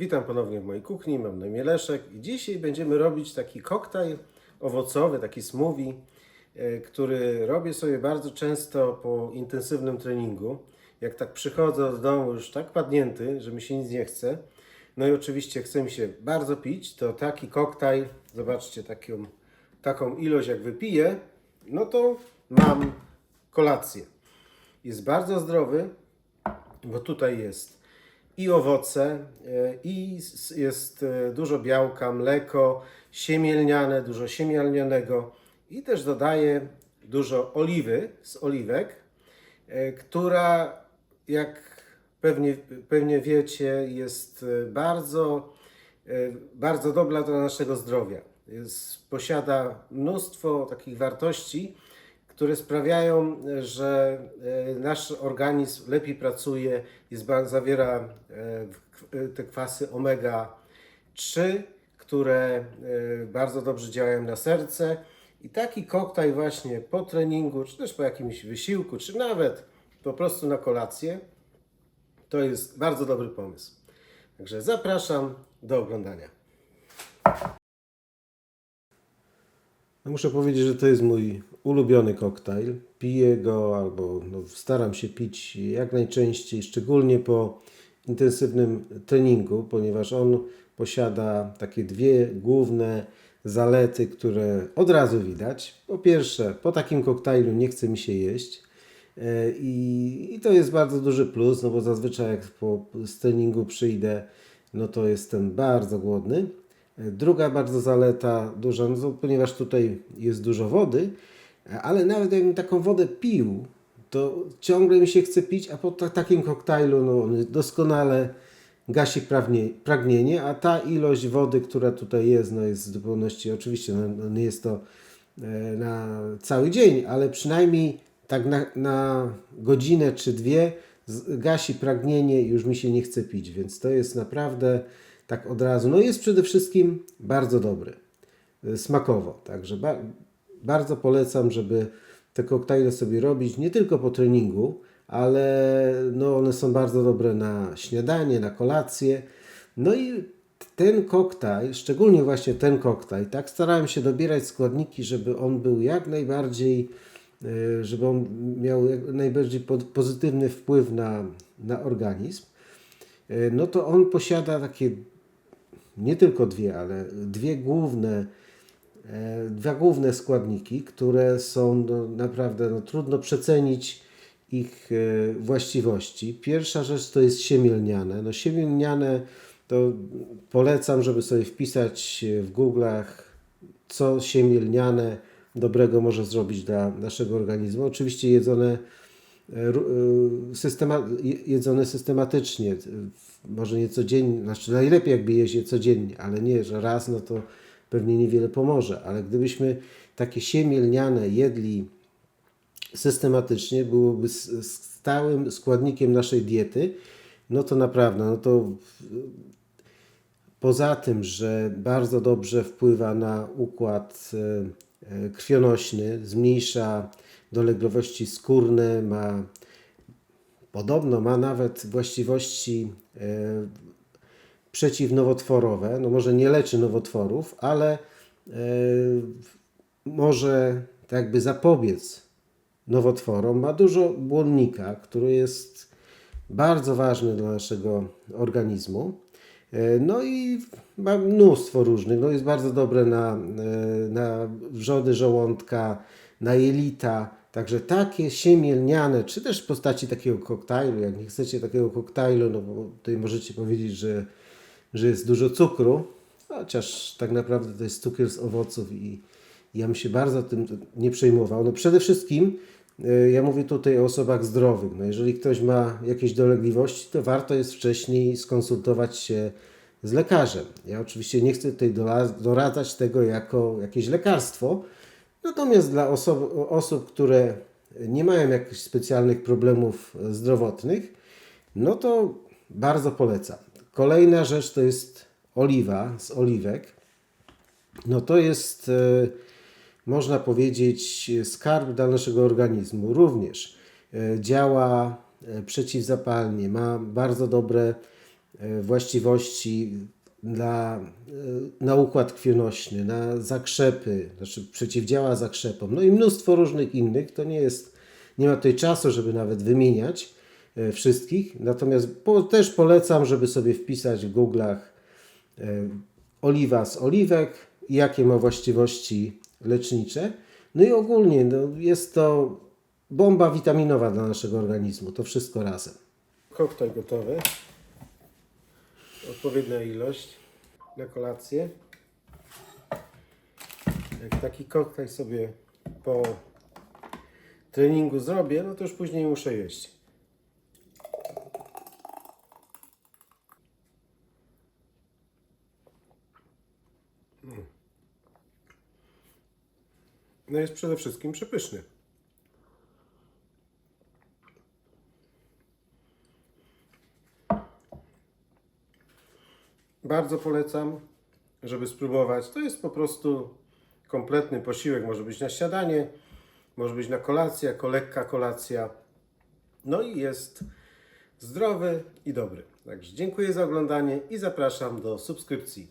Witam ponownie w mojej kuchni, mam na imię Leszek i dzisiaj będziemy robić taki koktajl owocowy, taki smoothie, e, który robię sobie bardzo często po intensywnym treningu. Jak tak przychodzę do domu już tak padnięty, że mi się nic nie chce, no i oczywiście chce mi się bardzo pić, to taki koktajl, zobaczcie taką, taką ilość jak wypiję, no to mam kolację. Jest bardzo zdrowy, bo tutaj jest i owoce, e, i jest e, dużo białka, mleko, siemielniane, dużo siemielnianego i też dodaję dużo oliwy z oliwek, e, która jak pewnie, pewnie wiecie jest bardzo, bardzo dobra dla naszego zdrowia. Jest, posiada mnóstwo takich wartości, które sprawiają, że e, nasz organizm lepiej pracuje, jest, zawiera e, e, te kwasy omega-3, które bardzo dobrze działają na serce. I taki koktajl właśnie po treningu, czy też po jakimś wysiłku, czy nawet po prostu na kolację, to jest bardzo dobry pomysł. Także zapraszam do oglądania. Muszę powiedzieć, że to jest mój ulubiony koktajl. Piję go albo no, staram się pić jak najczęściej, szczególnie po intensywnym treningu, ponieważ on posiada takie dwie główne zalety, które od razu widać. Po pierwsze, po takim koktajlu nie chce mi się jeść. E, I, I to jest bardzo duży plus, no bo zazwyczaj jak po treningu przyjdę, no to jestem bardzo głodny. Druga bardzo zaleta duża, no ponieważ tutaj jest dużo wody, ale nawet jakbym taką wodę pił, to ciągle mi się chce pić, a po ta, takim koktajlu no, on doskonale gasi prawnie, pragnienie, a ta ilość wody, która tutaj jest, no jest w zupełności, oczywiście no, no nie jest to e, na cały dzień, ale przynajmniej tak na, na godzinę czy dwie gasi pragnienie już mi się nie chce pić, więc to jest naprawdę tak od razu. No jest przede wszystkim bardzo dobry, e, smakowo, także ba, bardzo polecam, żeby te koktajle sobie robić nie tylko po treningu, ale no one są bardzo dobre na śniadanie, na kolację. No i ten koktajl, szczególnie właśnie ten koktajl, tak starałem się dobierać składniki, żeby on był jak najbardziej, e, żeby on miał jak najbardziej po- pozytywny wpływ na, na organizm. E, No to on posiada takie nie tylko dwie, ale dwie główne, e, dwa główne składniki, które są no, naprawdę no, trudno przecenić ich e, właściwości. Pierwsza rzecz to jest siemielniane. No, siemielniane to polecam, żeby sobie wpisać w Google'ach, co siemielniane dobrego może zrobić dla naszego organizmu. Oczywiście jedzone systema, je- jedzone systematycznie, w- może nie codziennie, znaczy najlepiej jakby jeść je codziennie, ale nie, że raz, no to pewnie niewiele pomoże, ale gdybyśmy takie siemielniane jedli systematycznie, byłoby stałym składnikiem naszej diety, no to naprawdę, no to Poza tym, że bardzo dobrze wpływa na układ e, e, krwionośny, zmniejsza dolegliwości skórne, ma podobno ma nawet właściwości e, przeciwnowotworowe. No może nie leczy nowotworów, ale e, może tak jakby zapobiec nowotworom. Ma dużo błonnika, który jest bardzo ważny dla naszego organizmu. E, No i ma mnóstwo różnych. No jest bardzo dobre na, na wrzody żołądka, na jelita. Także takie siemielniane, czy też w postaci takiego koktajlu, jak nie chcecie takiego koktajlu, no bo tutaj możecie powiedzieć, że, że jest dużo cukru, chociaż tak naprawdę to jest cukier z owoców i ja bym się bardzo tym nie przejmował. No przede wszystkim y, ja mówię tutaj o osobach zdrowych. No jeżeli ktoś ma jakieś dolegliwości, to warto jest wcześniej skonsultować się z lekarzem. Ja oczywiście nie chcę tutaj doradzać tego jako jakieś lekarstwo, natomiast dla oso- osób, które nie mają jakichś specjalnych problemów zdrowotnych, no to bardzo polecam. Kolejna rzecz to jest oliwa z oliwek. No to jest, e, można powiedzieć, skarb dla naszego organizmu. Również e, działa e, przeciwzapalnie, ma bardzo dobre właściwości dla, e, na układ krwionośny, na zakrzepy, znaczy przeciwdziała zakrzepom, no i mnóstwo różnych innych. To nie jest, nie ma tutaj czasu, żeby nawet wymieniać e, wszystkich. Natomiast po, też polecam, żeby sobie wpisać w Google'ach e, oliwa z oliwek jakie ma właściwości lecznicze. No i ogólnie no, jest to bomba witaminowa dla naszego organizmu. To wszystko razem. Koktajl gotowy. Odpowiednia ilość na kolację. Jak taki koktajl sobie po treningu zrobię, no to już później muszę jeść. No jest przede wszystkim przepyszny. Bardzo polecam, żeby spróbować. To jest po prostu kompletny posiłek. Może być na śniadanie, może być na kolację, jako lekka kolacja. No i jest zdrowy i dobry. Także dziękuję za oglądanie i zapraszam do subskrypcji.